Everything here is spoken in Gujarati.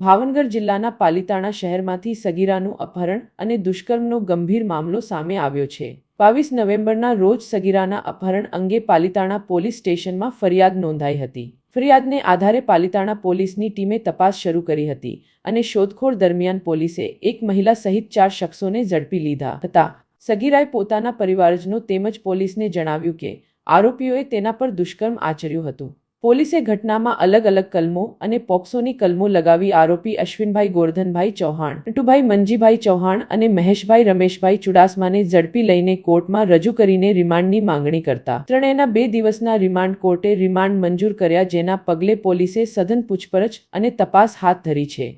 ભાવનગર જિલ્લાના પાલિતાણા શહેરમાંથી સગીરાનું અપહરણ અને દુષ્કર્મનો ગંભીર મામલો સામે આવ્યો છે. બાવીસ નવેમ્બરના રોજ સગીરાના અપહરણ અંગે પાલિતાણા પોલીસ સ્ટેશનમાં ફરિયાદ નોંધાઈ હતી. ફરિયાદને આધારે પાલિતાણા પોલીસની ટીમે તપાસ શરૂ કરી હતી અને શોધખોળ દરમિયાન પોલીસે એક મહિલા સહિત ચાર શખ્સોને ઝડપી લીધા હતા. સગીરાએ પોતાના પરિવારજનો તેમજ પોલીસને જણાવ્યું કે, આરોપીઓએ તેના પર દુષ્કર્મ આચર્યું હતું. પોલીસે ઘટનામાં અલગ અલગ કલમો અને પોક્સોની કલમો લગાવી આરોપી અશ્વિનભાઈ ગોરધનભાઈ ચૌહાણ ટુભાઈ મંજીભાઈ ચૌહાણ અને મહેશભાઈ રમેશભાઈ ચુડાસમાને ઝડપી લઈને કોર્ટમાં રજૂ કરીને રિમાન્ડની માંગણી કરતા. ત્રણેયના બે દિવસના રિમાન્ડ કોર્ટે રિમાન્ડ મંજૂર કર્યા જેના પગલે પોલીસે સઘન પૂછપરછ અને તપાસ હાથ ધરી છે.